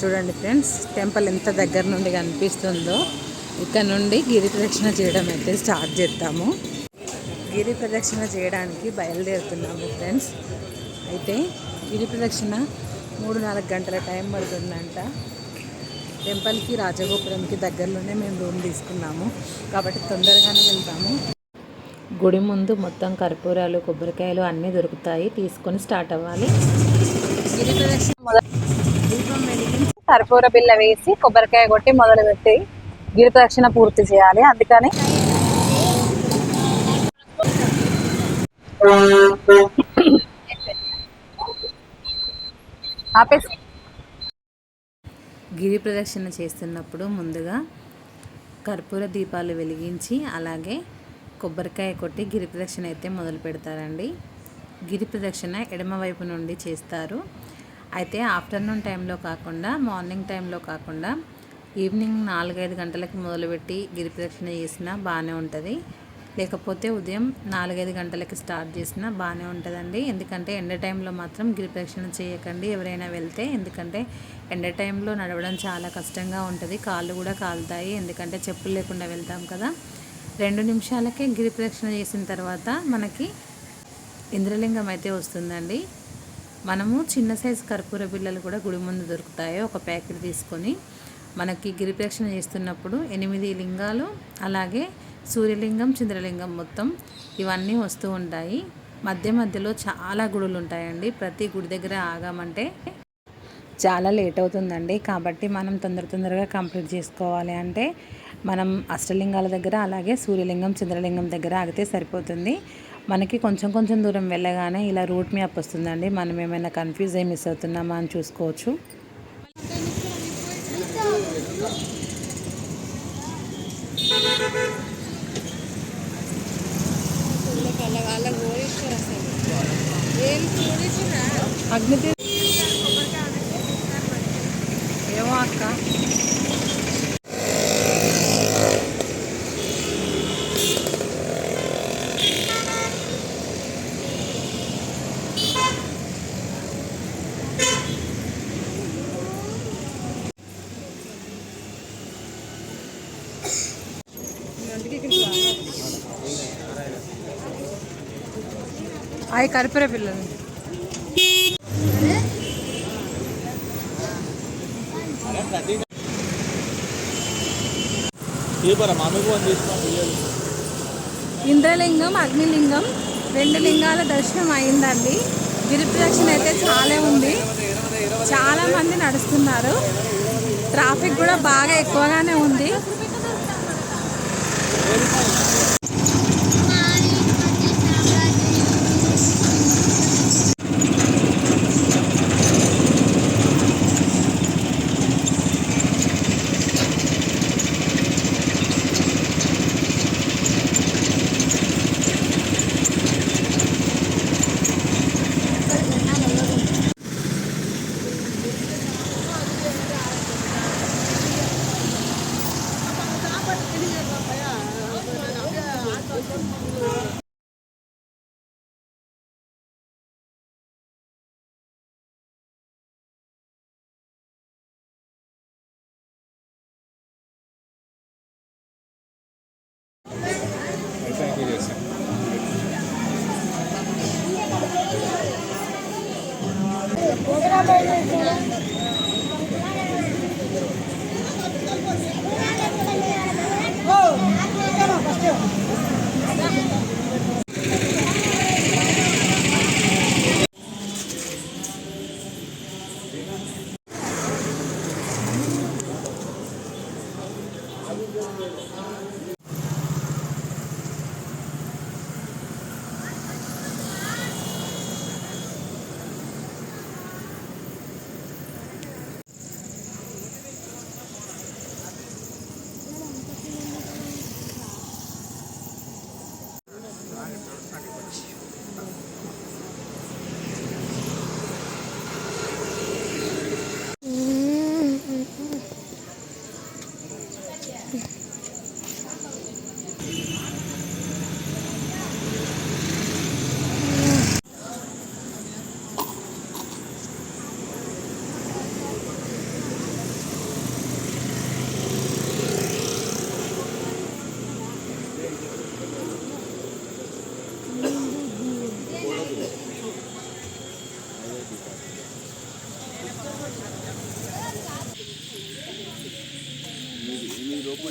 చూడండి friends temple ఎంత దగ్గర నుండి కనిపిస్తుందో ఇక్కడ నుండి గిరి ప్రదక్షిణ చేయడం అయితే స్టార్ట్ చేస్తాము గిరి ప్రదక్షిణ చేయడానికి బయలుదేరుతున్నాము ఫ్రెండ్స్. అయితే గిరి ప్రదక్షిణ మూడు నాలుగు గంటల టైం పడుతుందంట. టెంపుల్కి రాజగోపురంకి దగ్గరలోనే మేము రూమ్ తీసుకున్నాము. కాబట్టి తొందరగానే వెళ్తాము. గుడి ముందు మొత్తం కర్పూరాలు కొబ్బరికాయలు అన్నీ దొరుకుతాయి. తీసుకొని స్టార్ట్ అవ్వాలి. గిరి ప్రదక్షిణ కర్పూర బిల్ల వేసి కొబ్బరికాయ కొట్టి మొదలు పెట్టి గిరి ప్రదక్షిణ పూర్తి చేయాలి. అందుకని ఆపేసి. గిరి ప్రదక్షిణ చేస్తున్నప్పుడు ముందుగా కర్పూర దీపాలు వెలిగించి అలాగే కొబ్బరికాయ కొట్టి గిరి ప్రదక్షిణ అయితే మొదలు పెడతారండి. గిరి ప్రదక్షిణ ఎడమవైపు నుండి చేస్తారు. అయితే ఆఫ్టర్నూన్ టైంలో కాకుండా మార్నింగ్ టైంలో కాకుండా ఈవినింగ్ నాలుగైదు గంటలకి మొదలుపెట్టి గిరి ప్రదక్షిణ చేసినా బాగానే ఉంటుంది. లేకపోతే ఉదయం నాలుగైదు గంటలకి స్టార్ట్ చేసినా బాగానే ఉంటుందండి. ఎందుకంటే ఎండ టైంలో మాత్రం గిరి ప్రదక్షిణ చేయకండి ఎవరైనా వెళ్తే. ఎందుకంటే ఎండ టైంలో నడవడం చాలా కష్టంగా ఉంటుంది. కాళ్ళు కూడా కాలుతాయి. ఎందుకంటే చెప్పులు లేకుండా వెళ్తాం కదా. రెండు నిమిషాలకే గిరి ప్రదక్షిణ చేసిన తర్వాత మనకి ఇంద్రలింగం అయితే వస్తుందండి. మనము చిన్న సైజు కర్పూర బిళ్ళలు కూడా గుడి ముందు దొరుకుతాయి. ఒక ప్యాకెట్ తీసుకొని మనకి గిరిప్రక్షణ చేస్తున్నప్పుడు ఎనిమిది లింగాలు అలాగే సూర్యలింగం చంద్రలింగం మొత్తం ఇవన్నీ వస్తూ ఉంటాయి. మధ్య మధ్యలో చాలా గుడులు ఉంటాయండి. ప్రతి గుడి దగ్గర ఆగామంటే చాలా లేట్ అవుతుందండి. కాబట్టి మనం తొందర తొందరగా కంప్లీట్ చేసుకోవాలి అంటే మనం అష్టలింగాల దగ్గర అలాగే సూర్యలింగం చంద్రలింగం దగ్గర ఆగితే సరిపోతుంది. మనకి కొంచెం కొంచెం దూరం వెళ్ళగానే ఇలా రూట్ మ్యాప్ వస్తుందండి. మనం ఏమైనా కన్ఫ్యూజ్ అయ్యి మిస్ అవుతున్నామా అని చూసుకోవచ్చు. అవి కర్పూర పిల్లలు. ఇంద్రలింగం అగ్నిలింగం రెండు లింగాల దర్శనం అయిందండి. గిరి ప్రదక్షిణ అయితే చాలా ఉంది. చాలా మంది నడుస్తున్నారు. ట్రాఫిక్ కూడా బాగా ఎక్కువగానే ఉంది.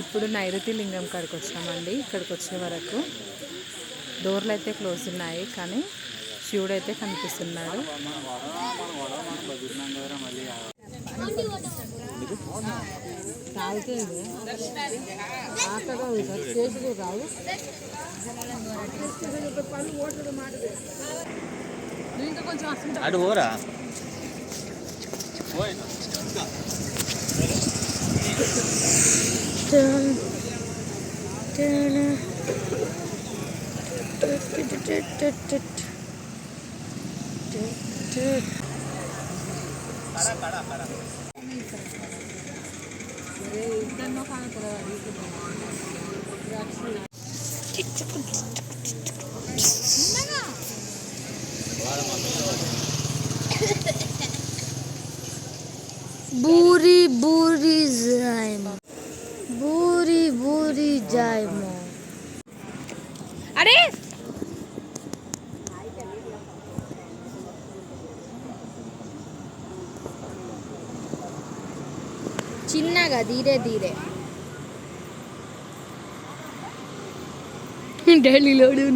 ఇప్పుడు నైరుతి లింగం కాడికి వచ్చినామండి. ఇక్కడికి వచ్చే వరకు డోర్లు అయితే క్లోజ్ ఉన్నాయి కానీ శివుడు అయితే కనిపిస్తున్నాడు. 누인가 건좀 왔습니다. 나도 먹어라. 뭐야 이거? 짠. 짠. para, para, para. ધીરે ધીરે. ડેલી લોડી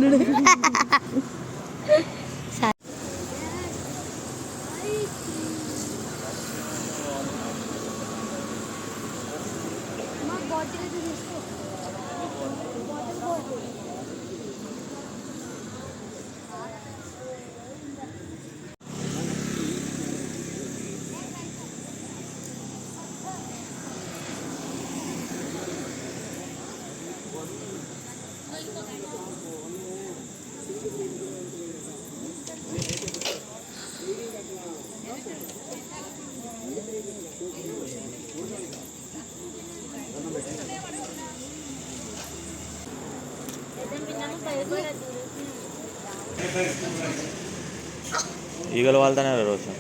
ఈగలు వాళ్ళతోనే రోజు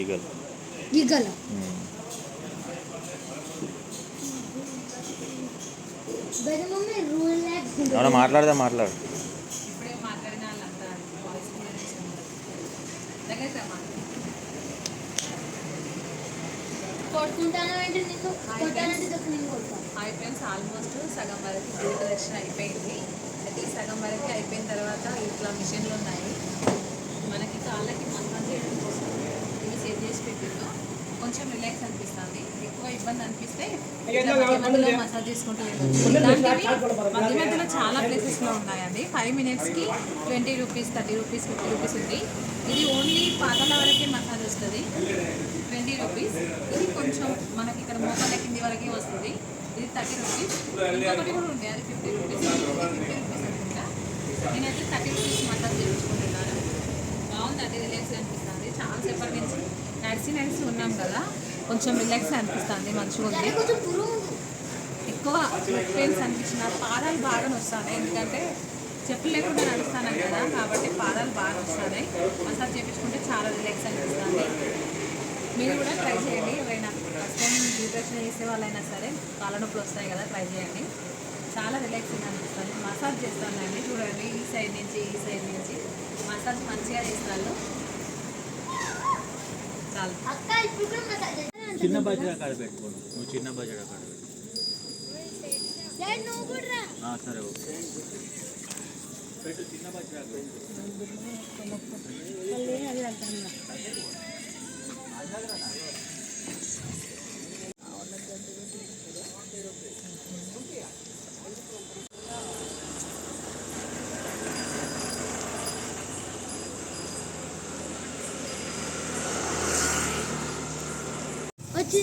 ఈగలు. ఈగల? ఏమన్నా మాట్లాడదా మాట్లాడు. హాయ్ ఫ్రెండ్స్ ఆల్మోస్ట్ సగం వరకు అయిపోయింది. అయితే ఈ సగం వరకు అయిపోయిన తర్వాత ఇట్లా మిషన్లు ఉన్నాయి. కాళ్ళకి మసాజ్ చేయడం కోసం ఇవి సెట్ చేసి పెట్టిందో కొంచెం రిలాక్స్ అనిపిస్తుంది. ఎక్కువ ఇబ్బంది అనిపిస్తే మధ్యలో మసాజ్ చేసుకుంటూ వెళ్ళొచ్చు. మధ్య మధ్యలో చాలా ప్లేసెస్లో ఉన్నాయండి ఫైవ్ మినిట్స్కి twenty rupees thirty rupees fifty rupees ఉంది. ఇది ఓన్లీ పాదాల వరకే మసాజ్ వస్తుంది. ట్వంటీ రూపీస్ ఇది కొంచెం మనకి ఇక్కడ మోకాళ్ళ కింది వరకే వస్తుంది. ఇది థర్టీ రూపీస్ ఇంకొకటి కూడా ఉంది. అది ఫిఫ్టీ రూపీస్ ఫిఫ్టీ రూపీస్ అనుకుంటా. నేనైతే థర్టీ రూపీస్ మసాజ్ చేయించుకుంటున్నాను. బాగుంది. అది రిలాక్స్ అనిపిస్తుంది. చాలా సేపటి నుంచి నడిచి నడిచి ఉన్నాం కదా కొంచెం రిలాక్స్ అనిపిస్తుంది మంచిగా ఉంది. ఎక్కువ పెయిన్స్ అనిపించిన పాదాలు బాగా వస్తాయి ఎందుకంటే చెప్పులు లేకుండా నడుస్తాను కదా కాబట్టి పాదాలు బాగా వస్తాయి మసాజ్ చేయించుకుంటే చాలా రిలాక్స్ అనిపిస్తుంది. మీరు కూడా ట్రై చేయండి. ఎవరైనా ఫస్ట్ టైం డిప్రెషన్ చేసే వాళ్ళైనా సరే కాళ్ళ నొప్పులు వస్తాయి కదా ట్రై చేయండి. చాలా రిలాక్సింగ్ అనిపిస్తుంది. మసాజ్ చేస్తానండి. చూడండి ఈ సైడ్ నుంచి ఈ సైడ్ నుంచి. మసాజ్ మంచిగా మసాజ్ చిన్న బజార్ కాడ పెట్టుకోను నువ్వు చిన్న బజార్ కాడ సరే ఓకే. పెట్టు చిన్న బజార్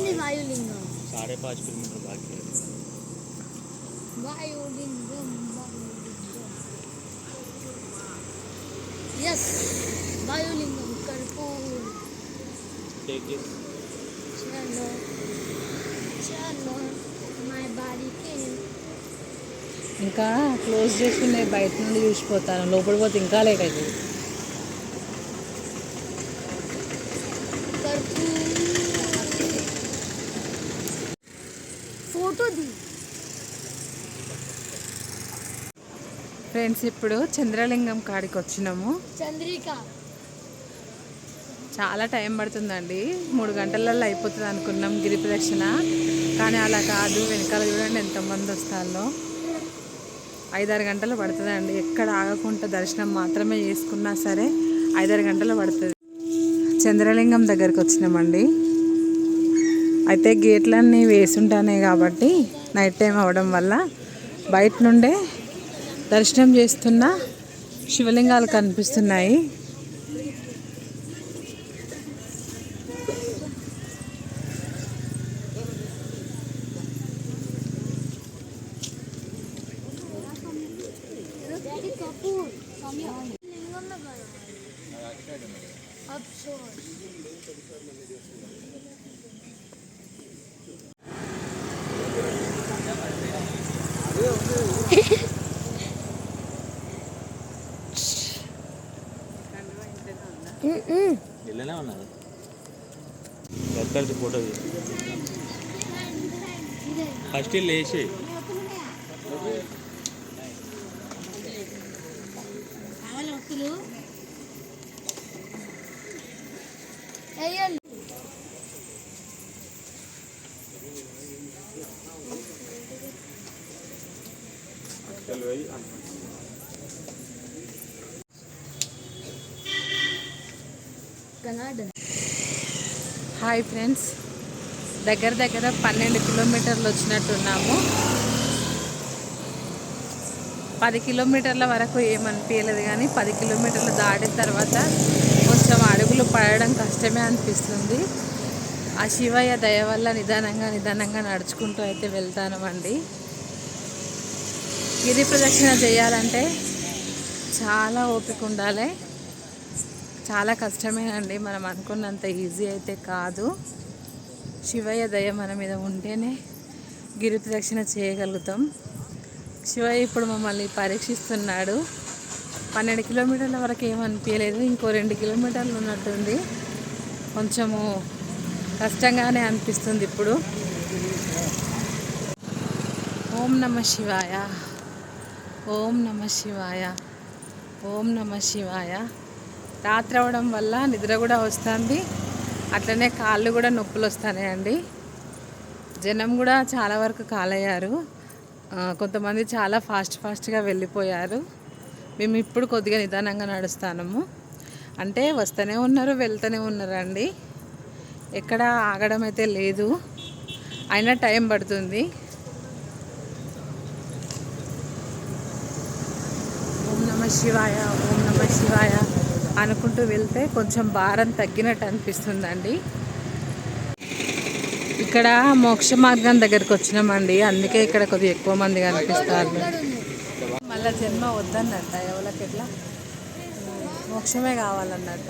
వచ్చింది వాయులింగం साढ़े पाँच किलोमीटर बाकी है వాయులింగం ఎస్ వాయులింగం కర్పూర్ Take it. చలో చలో మై బాడీ కెన్ ఇంకా క్లోజ్ చేసి ఉన్నాయి బయట నుండి చూసిపోతాను లోపల పోతే ఇంకా లేట్ ఫ్రెండ్స్ ఇప్పుడు చంద్రలింగం కాడికి వచ్చినాము. చంద్రిక. చాలా టైం పడుతుందండి. మూడు గంటలలో అయిపోతుంది అనుకున్నాం గిరి ప్రదక్షిణ. కానీ అలా కాదు వెనకాల చూడండి ఎంతమంది వస్తారో ఐదారు గంటలు పడుతుందండి. ఎక్కడ ఆగకుండా దర్శనం మాత్రమే చేసుకున్నా సరే ఐదారు గంటలు పడుతుంది. చంద్రలింగం దగ్గరికి వచ్చినామండి. అయితే గేట్లన్నీ వేసుంటానే కాబట్టి నైట్ టైం అవ్వడం వల్ల బయట నుండే దర్శనం చేస్తున్న శివలింగాలు కనిపిస్తున్నాయి. Absurd. ఒక్కరిది ఫోటో ఫస్ట్ ఇల్లు వేసి హాయ్ ఫ్రెండ్స్. దగ్గర దగ్గర పన్నెండు కిలోమీటర్లు వచ్చినట్టున్నాము. పది కిలోమీటర్ల వరకు ఏమనిపించలేదు కానీ పది కిలోమీటర్లు దాటిన తర్వాత కొంచెం అడుగులు పడడం కష్టమే అనిపిస్తుంది. ఆ శివయ్య దయ వల్ల నిదానంగా నిదానంగా నడుచుకుంటూ అయితే వెళ్తానమండి గిరి ప్రదక్షిణ చేయాలంటే చాలా ఓపిక ఉండాలి. చాలా కష్టమేనండి. మనం అనుకున్నంత ఈజీ అయితే కాదు. శివయ్య దయ మన మీద ఉంటేనే గిరి ప్రదక్షిణ చేయగలుగుతాం. శివయ్య ఇప్పుడు మమ్మల్ని పరీక్షిస్తున్నాడు. పన్నెండు కిలోమీటర్ల వరకు ఏమనిపించలేదు ఇంకో రెండు కిలోమీటర్లు ఉన్నట్టుంది. కొంచెము కష్టంగానే అనిపిస్తుంది ఇప్పుడు. ఓం నమ శివాయ. ఓం నమ శివాయ. ఓం నమ శివాయ. రాత్రి అవ్వడం వల్ల నిద్ర కూడా వస్తుంది. అట్లనే కాళ్ళు కూడా నొప్పులు వస్తున్నాయండి జనం కూడా చాలా వరకు కాలయ్యారు. కొంతమంది చాలా ఫాస్ట్ ఫాస్ట్గా వెళ్ళిపోయారు. మేము ఇప్పుడు కొద్దిగా నిదానంగా నడుస్తాము అంటే వస్తూనే ఉన్నారు వెళ్తూనే ఉన్నారండి. ఎక్కడ ఆగడం అయితే లేదు. అయినా టైం పడుతుంది. ఓం నమ శివాయ ఓం నమ శివాయ. అనుకుంటూ వెళ్తే కొంచెం భారం తగ్గినట్టు అనిపిస్తుందండి. ఇక్కడ మోక్ష మార్గం దగ్గరికి వచ్చినామండి. అందుకే ఇక్కడ కొద్దిగా ఎక్కువ మంది కనిపిస్తారు. మళ్ళా జన్మ వద్దన్నట్ట. ఎవరికి ఎట్లా? మోక్షమే కావాలన్నట్ట.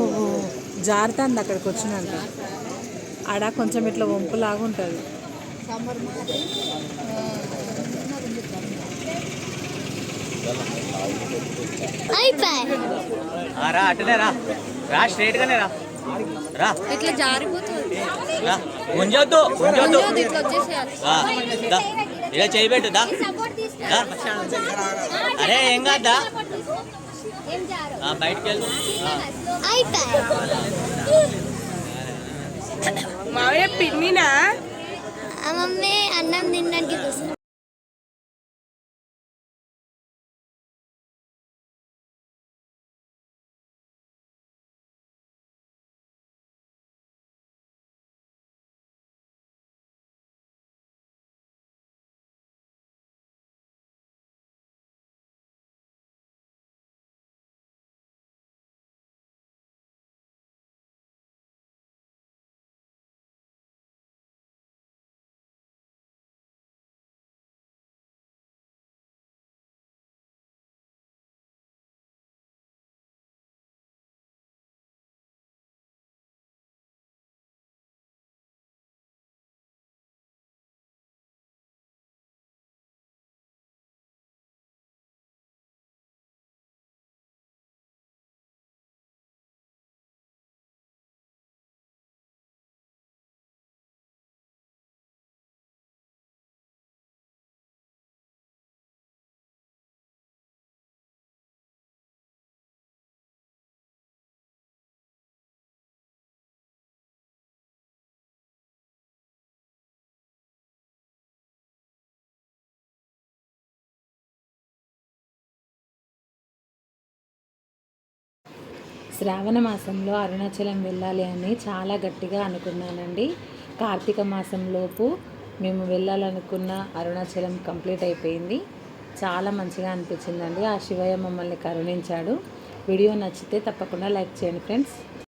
ఓహో. జారుతుంది అక్కడికి వచ్చినాక. ఆడ కొంచెం ఇట్లా వంపులాగా ఉంటుంది. రా రా. రా స్ట్రైట్ గానే రా. రా. ఇట్లా జారిపోతుంది. రా. గుంజొద్దు గుంజొద్దు ఇట్లా వచ్చేసేయాలి. రా దా. ఇలా చేయబెట్టు దా. దా. అరే ఏం కాదా ఏం జారు బయటికి వెళ్ళు ఆ. అయిపోయి మావయ్య పిన్నినా మమ్మీ అన్నం తినడానికి శ్రావణ మాసంలో అరుణాచలం వెళ్ళాలి అని చాలా గట్టిగా అనుకున్నానండి. కార్తీక మాసంలోపు మేము వెళ్ళాలనుకున్న అరుణాచలం కంప్లీట్ అయిపోయింది. చాలా మంచిగా అనిపించిందండి. ఆ శివయ్య మమ్మల్ని కరుణించాడు. వీడియో నచ్చితే తప్పకుండా లైక్ చేయండి ఫ్రెండ్స్.